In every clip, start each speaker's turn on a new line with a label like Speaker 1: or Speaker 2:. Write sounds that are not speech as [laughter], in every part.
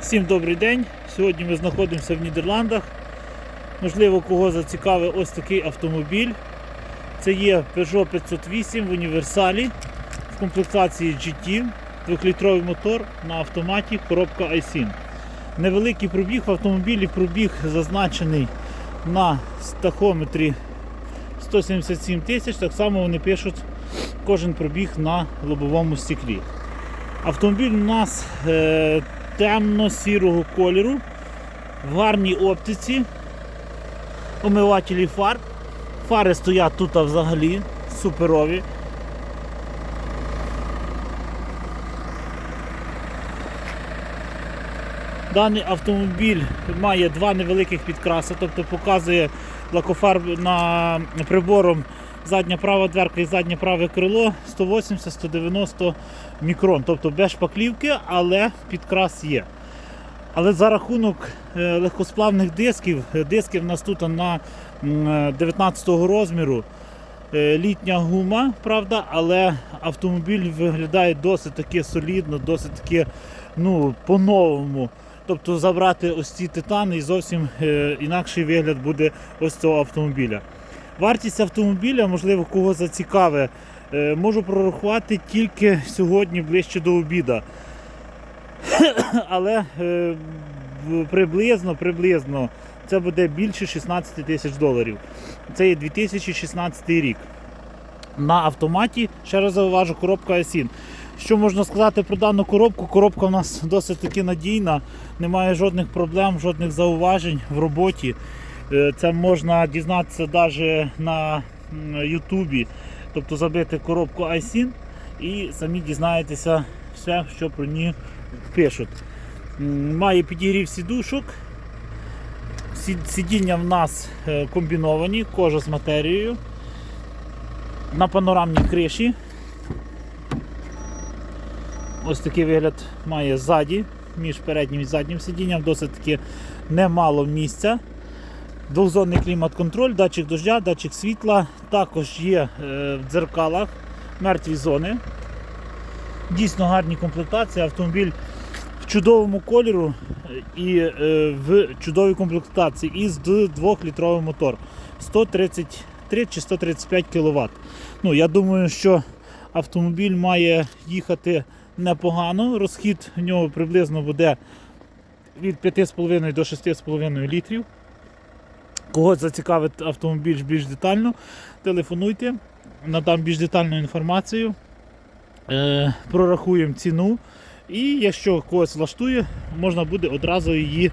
Speaker 1: Всім добрий день. Сьогодні ми знаходимося в Нідерландах. Можливо, кого зацікавив ось такий автомобіль. Це є Peugeot 508 в універсалі в комплектації GT, 2-літровий мотор на автоматі, коробка iSIN. Невеликий пробіг в автомобілі, пробіг зазначений на тахометрі 177 тисяч. Так само вони пишуть кожен пробіг на лобовому стеклі. Автомобіль у нас е, темно-сірого кольору, в гарній оптиці, омивателі фар. Фари стоять тут взагалі суперові. Даний автомобіль має два невеликих підкраси, тобто показує лакофарб на прибором задня права дверка і заднє праве крило 180-190 мікрон, тобто без шпаклівки, але підкрас є. Але за рахунок е, легкосплавних дисків, е, диски в нас тут на 19-го розміру. е, Літня гума, правда, але автомобіль виглядає досить таки солідно, досить таки ну, по-новому. Тобто забрати ось ці титани і зовсім інакший вигляд буде ось цього автомобіля. Вартість автомобіля, можливо, кого зацікавить, е, можу прорахувати тільки сьогодні ближче до обіда. [coughs] Але е, приблизно, приблизно це буде більше 16 тисяч доларів. Це є 2016 рік. На автоматі, ще раз зауважу, коробка Асін. Що можна сказати про дану коробку? Коробка у нас досить таки надійна, немає жодних проблем, жодних зауважень в роботі. Е, Це можна дізнатися навіть на Ютубі, тобто забити коробку iSIN і самі дізнаєтеся все, що про ній пишуть. Має підігрів сідушок. Сидіння в нас е, комбіновані, кожа з матерією. На панорамній криші. Ось такий вигляд має ззаді, між переднім і заднім сидінням, досить таки немало місця. Двохзонний клімат-контроль, датчик дождя, датчик світла, також є е, в дзеркалах мертві зони. Дійсно гарні комплектації. Автомобіль в чудовому кольору е, і е, в чудовій комплектації і з 2-літровий мотор 133 чи 135 кВт. Ну, я думаю, що автомобіль має їхати непогано. Розхід в нього приблизно буде від 5,5 до 6,5 літрів. Кого зацікавить автомобіль більш детально, телефонуйте, надам більш детальну інформацію, е, прорахуємо ціну. І якщо когось влаштує, можна буде одразу її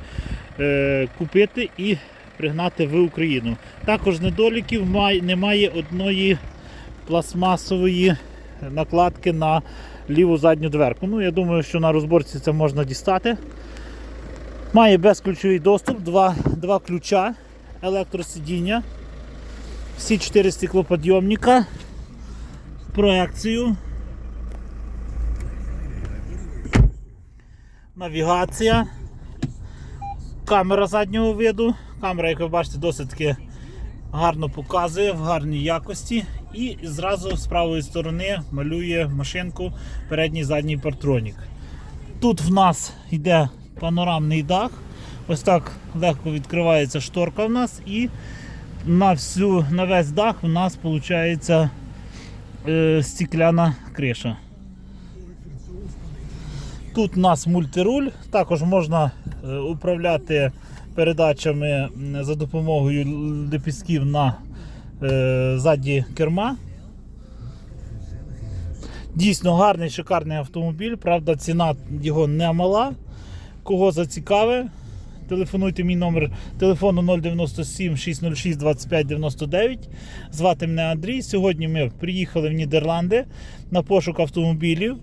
Speaker 1: е, купити і пригнати в Україну. Також недоліків немає одної пластмасової накладки на ліву задню дверку. Ну, я думаю, що на розборці це можна дістати. Має безключовий доступ, два, два ключа, електросидіння, всі чотири стеклоподйомника, проекцію, навігація, камера заднього виду. Камера, як ви бачите, досить таки гарно показує в гарній якості. І зразу з правої сторони малює машинку передній задній партронік. Тут в нас йде панорамний дах. Ось так легко відкривається шторка в нас і на всю, на весь дах у нас виходить е, стекляна криша. Тут у нас мультируль, також можна е, управляти передачами за допомогою лепістків на е, задні керма. Дійсно гарний, шикарний автомобіль, правда, ціна його не мала. Кого зацікавить, телефонуйте мій номер телефону 097 606 25 99. Звати мене Андрій. Сьогодні ми приїхали в Нідерланди на пошук автомобілів.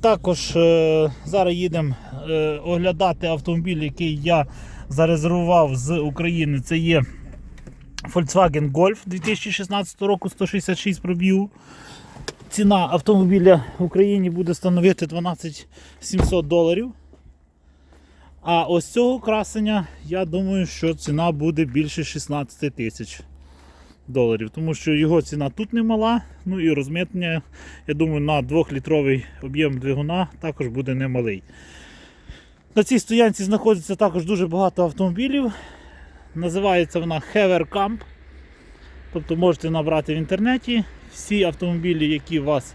Speaker 1: Також е, зараз їдемо е, оглядати автомобіль, який я зарезервував з України. Це є Volkswagen Golf 2016 року 166 пробігу. Ціна автомобіля в Україні буде становити 12 700 доларів. А ось цього красення, я думаю, що ціна буде більше 16 тисяч доларів, тому що його ціна тут немала. Ну і розмитнення, я думаю, на 2-літровий об'єм двигуна також буде немалий. На цій стоянці знаходиться також дуже багато автомобілів. Називається вона Hever Camp. Тобто можете набрати в інтернеті. Всі автомобілі, які вас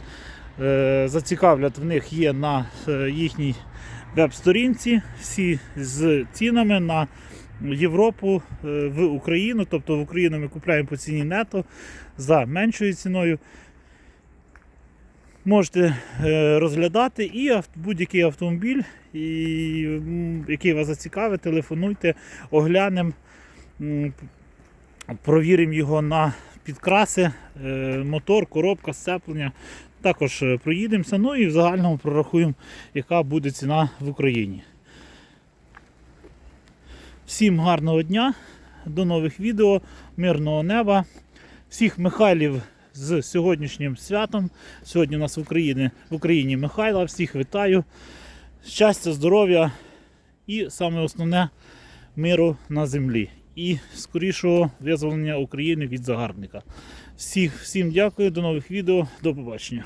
Speaker 1: е, зацікавлять, в них є на е, їхній веб-сторінці. Всі з цінами на Європу е, в Україну. Тобто в Україну ми купуємо по ціні нето за меншою ціною. Можете е, розглядати і будь-який автомобіль, і, який вас зацікавить, телефонуйте, оглянемо, провіримо його на підкраси, е, мотор, коробка, сцеплення. Також е, проїдемося, ну і в загальному прорахуємо, яка буде ціна в Україні. Всім гарного дня, до нових відео, мирного неба. Всіх Михайлів з сьогоднішнім святом. Сьогодні у нас в Україні, в Україні Михайла. Всіх вітаю. Щастя, здоров'я і саме основне миру на землі. І скорішого визволення України від загарбника. Всіх, всім дякую, до нових відео, до побачення.